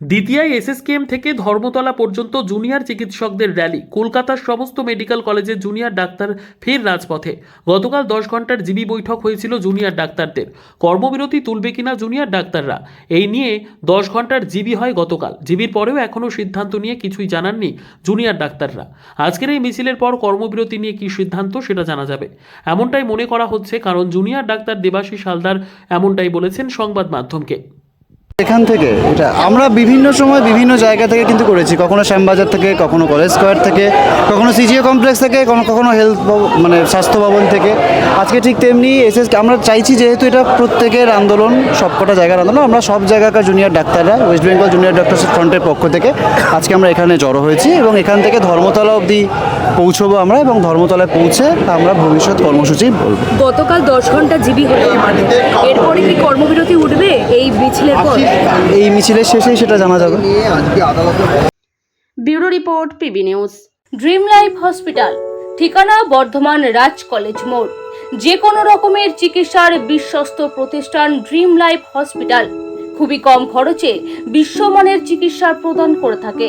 দ্বিতীয়ায় SSKM থেকে ধর্মতলা পর্যন্ত junior চিকিৎসকদের র্যালি। কলকাতার সমস্ত মেডিকেল কলেজের জুনিয়র ডাক্তার ফের রাজপথে। গতকাল দশ ঘণ্টার জিবি বৈঠক হয়েছিল জুনিয়র ডাক্তারদের। কর্মবিরতি তুলবে কিনা জুনিয়র ডাক্তাররা, এই নিয়ে দশ ঘণ্টার জিবি হয় গতকাল। জিবির পরেও এখনও সিদ্ধান্ত নিয়ে কিছুই জানাননি জুনিয়র ডাক্তাররা। আজকের এই মিছিলের পর কর্মবিরতি নিয়ে কী সিদ্ধান্ত সেটা জানা যাবে। এমনটাই মনে করা হচ্ছে, কারণ জুনিয়র ডাক্তার দেবাশিস হালদার এমনটাই বলেছেন সংবাদ মাধ্যমকে। এখান থেকে এটা আমরা বিভিন্ন সময় বিভিন্ন জায়গা থেকে কিন্তু করেছি। কখনো শ্যামবাজার থেকে, কখনো কলেজ স্কোয়ার থেকে, কখনো সিজিও কমপ্লেক্স থেকে, কখনো কখনো হেলথ মানে স্বাস্থ্য ভবন থেকে। আজকে ঠিক তেমনি এসএস আমরা চাইছি যেহেতু এটা প্রত্যেকের আন্দোলন, সবকটা জায়গার আন্দোলন, আমরা সব জায়গাকার জুনিয়র ডাক্তাররা ওয়েস্ট বেঙ্গল জুনিয়র ডক্টরস ফ্রন্টের পক্ষ থেকে আজকে আমরা এখানে জড়ো হয়েছি এবং এখান থেকে ধর্মতলা অবধি পৌঁছবো আমরা এবং ধর্মতলায় পৌঁছে আমরা ভবিষ্যৎ কর্মসূচি বলব। গতকাল দশ ঘণ্টা জিবি হলো আমাদের। এরপরে কি কর্মবিরতি উঠবে? এই মিছিলের পর? এই মিছিলের শেষেই সেটা জানা যাবে। Bureau report P B news. Dream life hospital ঠিকানা বর্ধমান রাজ কলেজ মোড়। যে কোনো রকমের চিকিৎসার বিশ্বস্ত প্রতিষ্ঠান ড্রিম লাইফ হসপিটাল। খুবই কম খরচে বিশ্বমানের চিকিৎসা প্রদান করে থাকে।